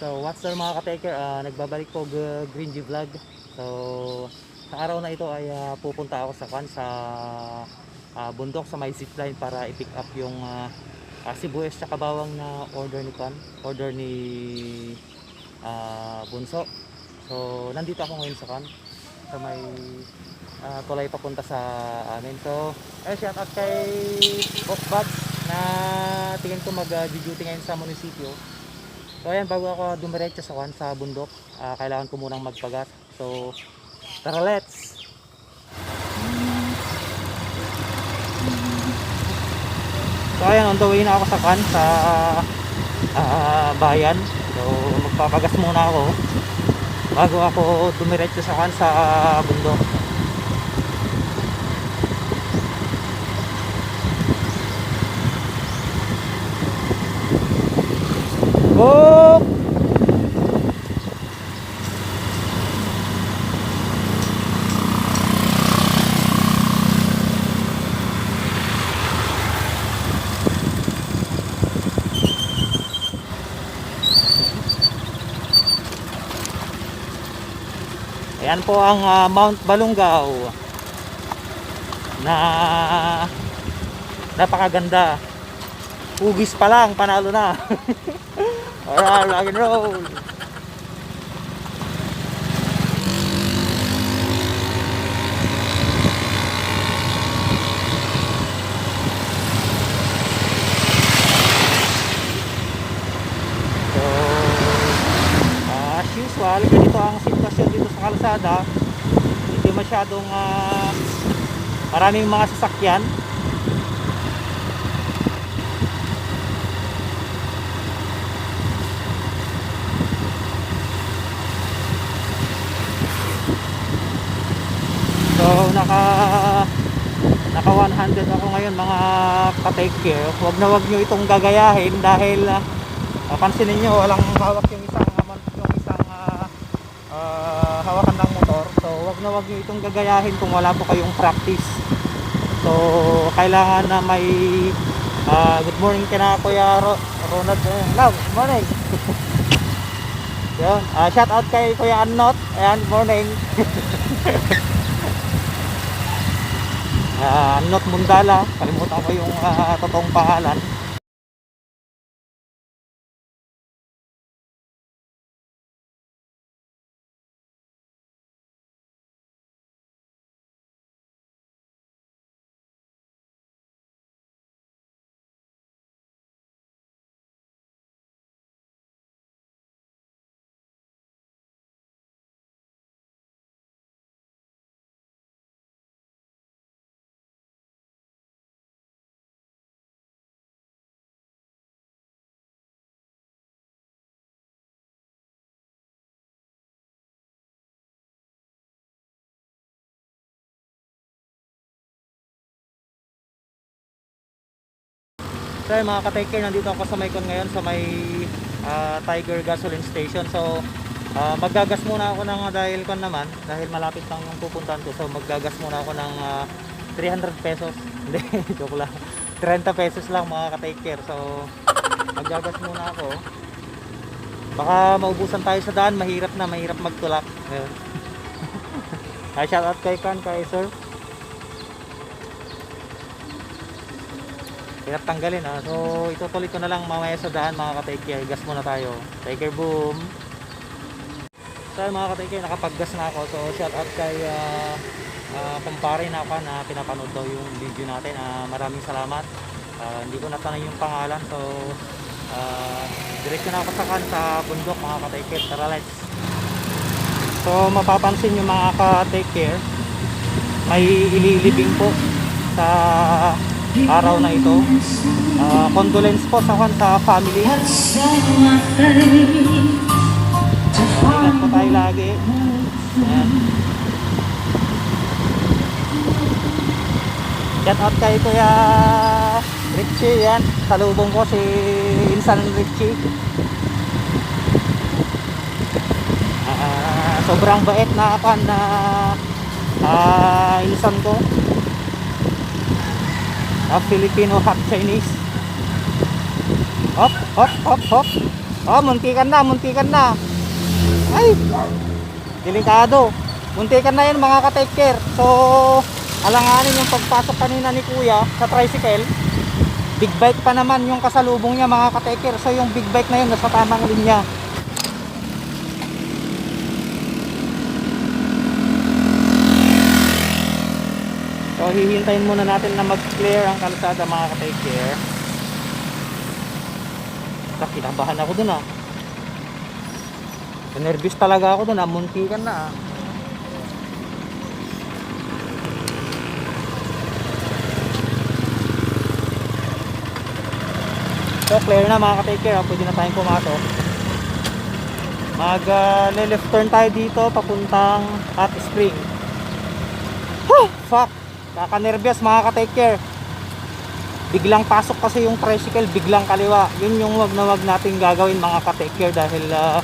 So, what's up mga ka-taker? Ah, nagbabalik po Green G Vlog. So, sa araw na ito ay ah, pupunta ako sa kan sa ah, bundok sa may zipline para i-pick up yung uh, sibuyas at bawang na order ni kan, order ni ah, Bunso. So, nandito ako ngayon sa kan sa may ah, tulay papunta sa amin. So, eh, shout out kay Buds na tingin ko mag-duty ngayon sa munisipyo. So ayan, bago ako dumiretso sa kwan sa bundok, ah, kailangan ko munang magpagas. So, tara let's! So ayan, on the way na ako sa kwan sa ah, bayan. So, magpapagas muna ako bago ako dumiretso sa kwan sa bundok. Oh! Ayan po ang ah, Mount Balungaw na napakaganda. Hugis pa lang, panalo na. Alright, rock and roll. So, as usual, ganito ang sitwasyon dito sa kalsada. Hindi masyadong ah, maraming mga sasakyan. So naka naka 100 ako ngayon mga ka-take care. Huwag na huwag niyo itong gagayahin dahil uh, pansinin niyo walang hawak yung isang amount yung isang ah, ah, hawakan ng motor. So huwag na huwag niyo itong gagayahin kung wala po kayong practice. So kailangan na may ah, good morning kina Kuya Ro Ronald. Eh, Love, good morning. Yun, ah, shout out kay Kuya Annot. Ayan, morning. Ah, Not Mundala, kalimutan ko yung ah, totoong pangalan. So yun, mga ka-taker, nandito ako sa Maykon ngayon sa may ah, Tiger Gasoline Station. So ah, maggagas muna ako ng dahil kon naman dahil malapit lang yung pupuntahan ko. So maggagas muna ako ng ah, 300 pesos. Hindi, joke lang. 30 pesos lang mga ka-taker. So maggagas muna ako. Baka maubusan tayo sa daan, mahirap na, mahirap magtulak. Ngayon. Ay, shout out kay Kan, kay Sir. Hirap tanggalin ah. So itutuloy ko na lang mamaya sa daan mga ka-take care. Gas muna tayo. Take care boom. So mga ka-take care, nakapag-gas na ako. So shout out kay uh, uh, kumpare na ako na pinapanood daw yung video natin. Ah, maraming salamat. Ah, hindi ko natanong yung pangalan. So uh, direct na ako sa kan sa bundok mga ka-take care. Tara let's. So mapapansin yung mga ka-take care may ililibing po sa araw na ito. Ah, condolence po sa kan sa family. Ingat po tayo lagi. Ayan. Shout out kay Kuya Richie yan. Salubong ko si Insan Richie. Ah, sobrang bait na pan na ah, insan ko. Half Filipino, half Chinese. Hop, hop, hop, hop. Oh, muntikan na, muntikan na. Ay, delikado. Muntikan na yan mga ka-take. So, alanganin yung pagpasok kanina ni kuya sa tricycle. Big bike pa naman yung kasalubong niya mga ka-take. So, yung big bike na yun nasa tamang linya. Hihintayin muna natin na mag-clear ang kalsada mga ka-take care. Sa kinabahan ako dun ah. Nervous talaga ako dun ah. Muntikan na ah. So clear na mga ka-take care, ah. pwede na tayong pumasok. Mag uh, left turn tayo dito papuntang Hot Spring. Huh, fuck! Kaka-nervous mga ka-take care. Biglang pasok kasi yung tricycle, biglang kaliwa. Yun yung wag na wag nating gagawin mga ka-take care dahil ah,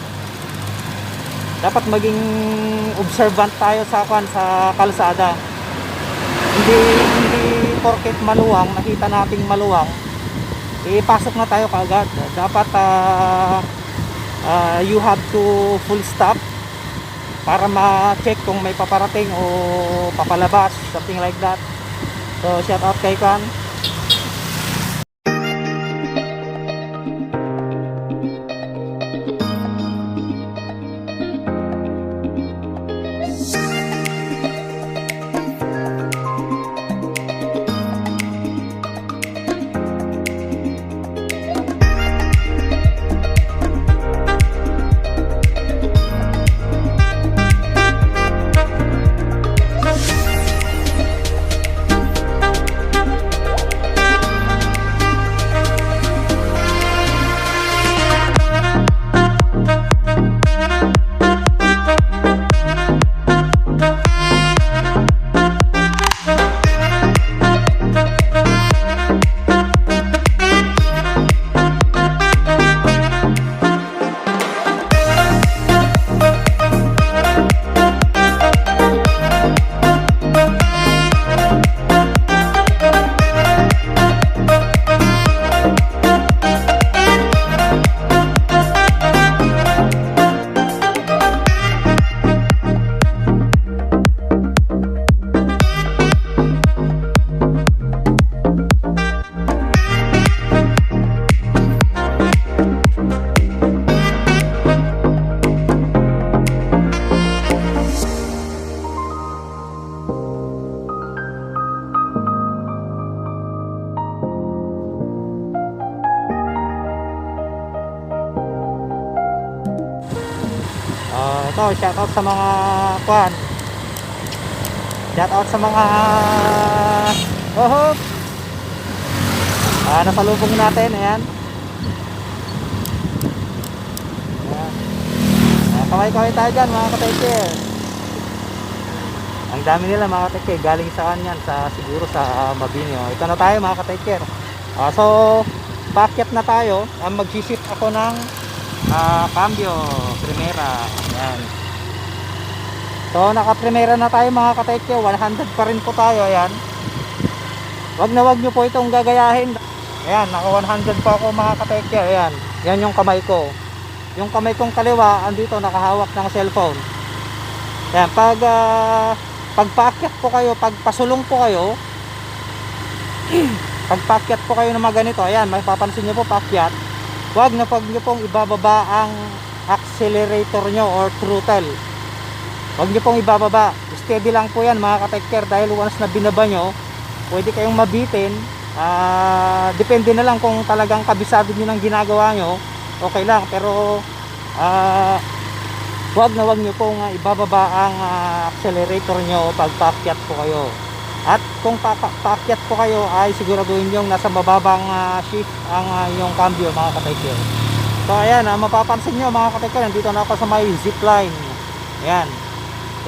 dapat maging observant tayo sa kwan sa kalsada. Hindi hindi porket maluwang, nakita nating maluwang, ipasok na tayo kaagad. Dapat ah, ah, you have to full stop para ma-check kung may paparating o papalabas, something like that. So, shout out kay Kan. Ah, ito, shout out sa mga kwan. Shout out sa mga Oh, Ah, nasalubong natin, ayan. Ah, kaway-kaway tayo dyan, mga kateke. Ang dami nila mga kateke, galing saan yan? Sa, siguro sa Mabinyo. Ito na tayo mga kateke. Ah, so, paakyat na tayo. Ah, mag-shift ako ng Ah, cambio, primera. Ayan. So, naka-primera na tayo mga katekyo. 100 pa rin po tayo. Ayan. Wag na wag nyo po itong gagayahin. Ayan, naka 100 pa ako mga katekyo. Ayan. Yan yung kamay ko. Yung kamay kong kaliwa, andito nakahawak ng cellphone. Ayan, pag uh, pagpaakyat po kayo, pagpasulong po kayo, pagpaakyat po kayo ng mga ganito, ayan, mapapansin nyo po paakyat, wag na pag nyo pong ibababa ang accelerator nyo or throttle. Wag nyo pong ibababa. Steady lang po yan mga ka-take dahil once na binaba nyo pwede kayong mabitin. Ah, depende na lang kung talagang kabisado nyo ng ginagawa nyo okay lang. Pero ah, wag na wag nyo pong ah, ibababa ang ah, accelerator nyo pag paakyat po kayo. At kung pa pa- paakyat po kayo ay siguraduhin yung nasa mababang ah, shift ang ah, yung cambio mga kataykil. So ayan, ah, mapapansin nyo mga kataykil, nandito na ako sa may zipline. Ayan.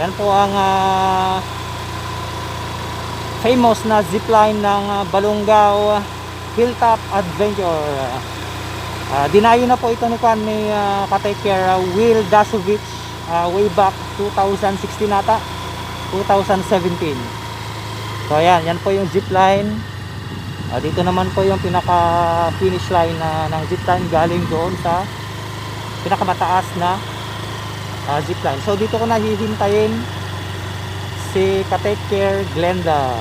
Yan po ang ah, famous na zipline ng ah, Balungaw Hilltop Adventure. Ah, dinayo na po ito ni Kwan ni uh, Kataykir uh, Will Dasovich ah, way back 2016 nata 2017 So ayan, yan po yung zipline. Ah, dito naman po yung pinaka finish line na ng zip line galing doon sa pinakamataas na ah, zip line. So dito ko na hihintayin si Katake Glenda.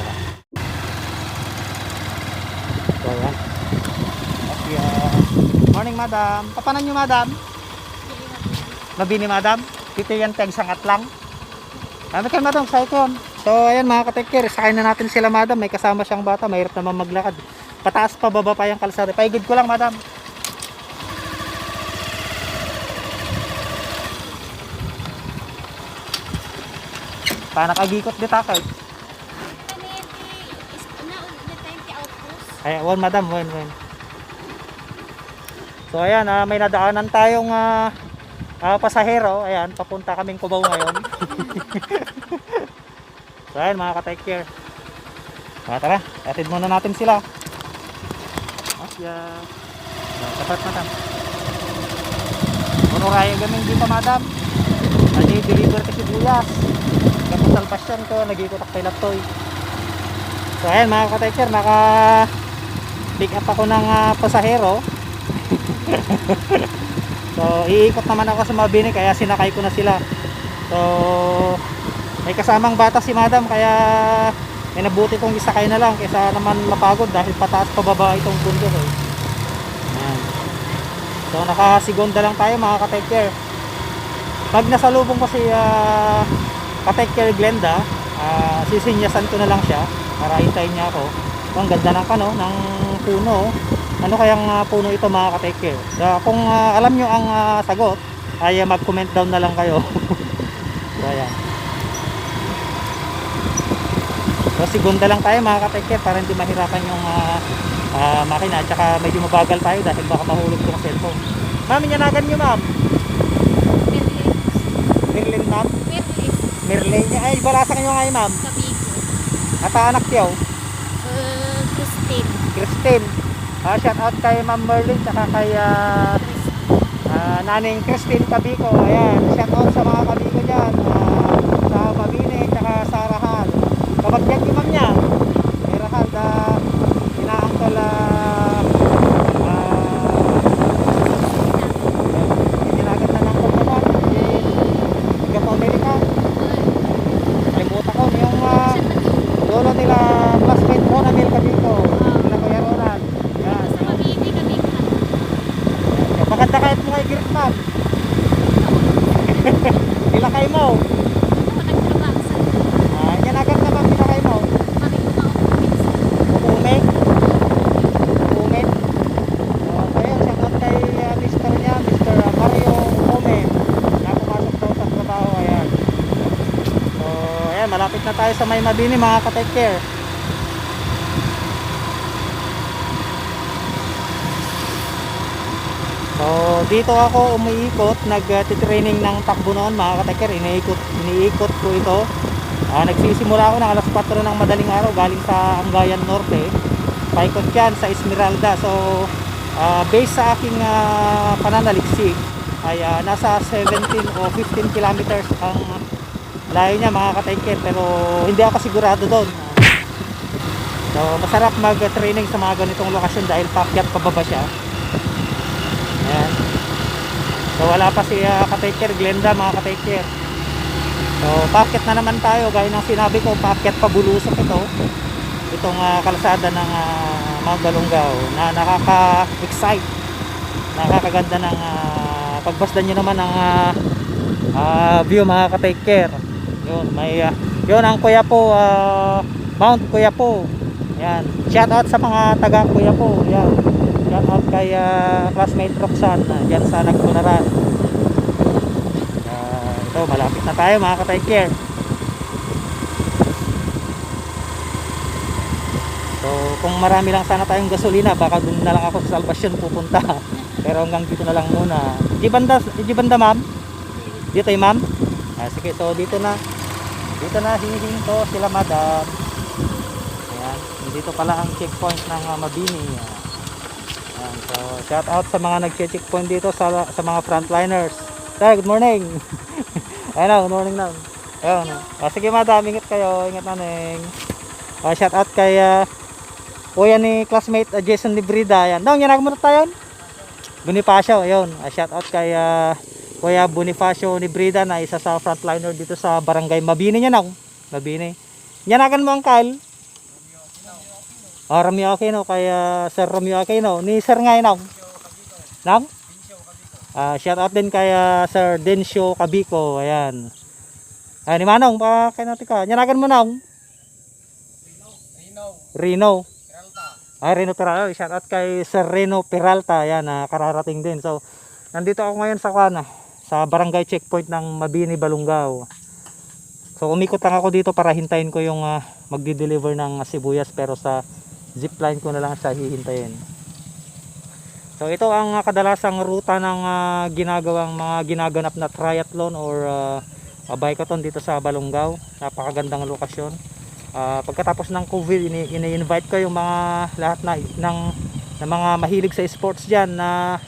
So yan. Okay, ah, morning madam. Papanan nyo madam? Mabini madam? Dito yan tag sangat lang. Ano kayo madam? Sa ito. So ayan mga katekir, sakay na natin sila madam. May kasama siyang bata, mahirap naman maglakad. Pataas pa baba pa yung kalsada. Paigid ko lang madam. Pa nakagikot di takay. Ay, one madam, one, one. So ayan, ah, may nadaanan tayong ah, ah, pasahero. Ayan, papunta kaming Cubao ngayon. so ayan mga ka-take care. Ah, tara, atid muna natin sila. Asya. Tapat madam. Puno raya gaming dito madam. Nadi deliver kasi buyas. Kapag salpasyan ko, nag-ikot ako kay Laptoy. So ayan mga ka-take care, naka pick up ako ng ah, pasahero. so iikot naman ako sa Mabini kaya sinakay ko na sila. So may kasamang bata si madam kaya may nabuti kong isakay na lang kaysa naman mapagod dahil pataas pababa itong bundok eh. Ayan. So nakasigonda lang tayo mga ka-take care. Pag nasalubong ko si uh, ka-take care Glenda, ah, sisinyasan ko na lang siya para hintayin niya ako. Oh, ang ganda ng kano, ng puno. Ano kayang ah, puno ito mga ka-take care? Ah, kung ah, alam nyo ang ah, sagot, ay ah, mag-comment down na lang kayo. so ayan. So segunda lang tayo mga ka-take care para hindi mahirapan yung ah, ah, makina. At saka medyo mabagal tayo dahil baka mahulog yung cellphone. Ma'am, inanagan nyo ma'am. Merlin ma'am. Merlin niya. Ay, balasa kayo ngayon ma'am. At ah, anak tiyaw. Christine. Ah, shout out kay Ma'am Merlin tsaka kay ah, ah, naning Christine Kabiko. Ayan, shout out sa mga kabiko diyan. Ah, sa Mabini tsaka sa Rahal. Kabagyan ni Ma'am niya. Kay Rahal da inaangkol ah ah, Tinagat na ng kumpanya. Hindi ka Amerika. Kalimutan ko yung ah, lolo nila classmate ko na Mil Kabiko. Nila Kuya Ronan. Yan. Maganda kahit mo kay Girt Ma'am. Ilakay mo. Ah, yan agad naman ilakay mo. Ume. Ume. Uh, kaya shout out kay ah, Mr. niya, Mr. Mario Ume. Na pumasok daw sa trabaho. Ayan. So, ayan, malapit na tayo sa May Mabini mga ka-take care. So, dito ako umiikot, nag-training ng takbo noon mga kataker, iniikot, iniikot ko ito. Ah, nagsisimula ako ng alas 4 ng madaling araw galing sa Angayan Norte. Paikot yan sa Esmeralda. So, ah, based sa aking ah, pananaliksik, ay ah, nasa 17 o 15 kilometers ang layo niya mga kataker. Pero hindi ako sigurado doon. So, masarap mag-training sa mga ganitong lokasyon dahil pakyat pababa siya. Ayan. So wala pa si uh, ka-taker Glenda mga ka-taker. So packet na naman tayo gaya ng sinabi ko packet pabulusok ito. Itong ah, kalsada ng uh, Mount Balungaw na nakaka-excite. Nakakaganda ng uh, pagbasdan nyo naman ng ah, ah, view mga ka-taker. Yun, may ah, yun ang Kuya po Mount Kuya po. Yan. Shout out sa mga taga Kuya po. Yan. Shout out kay ah, classmate Roxanne uh, dyan sa Nagpunaran. Ah, ito, malapit na tayo mga ka-take care. So, kung marami lang sana tayong gasolina, baka doon na lang ako sa Salvation pupunta. Pero hanggang dito na lang muna. Di banda, di banda ma'am? Dito eh ma'am? Ah, sige, so dito na. Dito na hinihinto sila madam. Ayan, dito pala ang checkpoint ng ah, Mabini. Ayan, so shout out sa mga nag-checkpoint dito sa sa mga frontliners. Sir, good morning. Ayun na, good morning na. Ayun. Ah, sige madam, ingat kayo, ingat na neng. Ah, shout out kay ah, kuya ni classmate uh, Jason Librida. Yan. Dong, yan mo na tayo. Bonifacio, ayun. Uh, shout out kay uh, Kuya Bonifacio Librida na isa sa frontliner dito sa Barangay Mabini niya na. Mabini. Yan akan mo ang Kyle. Oh, Romeo Aquino kay uh, Sir Romeo Aquino. Ni Sir nga yun. Nang? Ah, shout out din kay uh, Sir Densyo Kabiko. Ayan. Ay, ni pa kay natin ka. Yanagan mo na. Rino. Ay, Reno Peralta. Shout out kay Sir Reno Peralta. Ayan, na kararating din. So, nandito ako ngayon sa Kana, sa barangay checkpoint ng Mabini, Balungaw. So, umikot lang ako dito para hintayin ko yung ah, magdi-deliver ng sibuyas pero sa zipline ko na lang siya hihintayin. So, ito ang ah, kadalasang ruta ng ah, ginagawang mga ginaganap na triathlon or uh, bikeathon dito sa Balungaw. Napakagandang lokasyon. Ah, pagkatapos ng COVID, ini- ini-invite ko yung mga lahat na ng, ng mga mahilig sa sports diyan na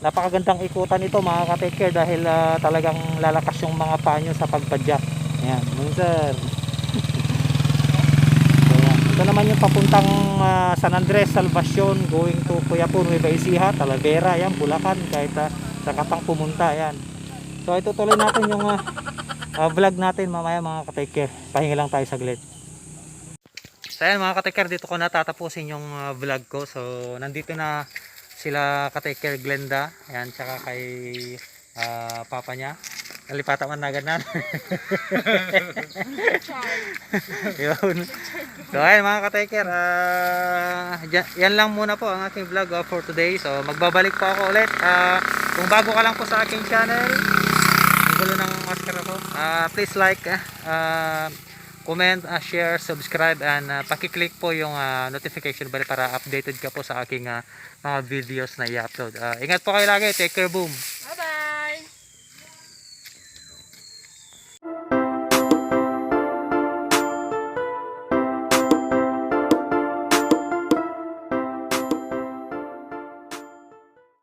napakagandang ikutan ito mga ka-take dahil ah, talagang lalakas yung mga paa nyo sa pagpadyak. Ayan, yun sir. So, yan. ito naman yung papuntang ah, San Andres, Salvacion, going to Cuyapon, Nueva Ecija, Talavera, yan, Bulacan, kahit uh, sa katang pumunta, yan. So ito tuloy natin yung ah, ah, vlog natin mamaya mga ka-take. Pahinga lang tayo saglit. So ayan mga ka-take care, dito ko natatapusin yung ah, vlog ko. So nandito na sila ka-take care Glenda, ayan, tsaka kay ah, papa niya. Nalipata man na agad na. Yun. So ayun mga ka-take care, ah, yan lang muna po ang aking vlog ah, for today. So magbabalik po ako ulit. Ah, kung bago ka lang po sa aking channel, ang gulo ng masker ako. Ah, please like, ah, ah, comment, ah, share, subscribe, and ah, pakiclick po yung ah, notification bell para updated ka po sa aking ah, mga videos na i-upload. Ah, ingat po kayo lagi. Take care, boom.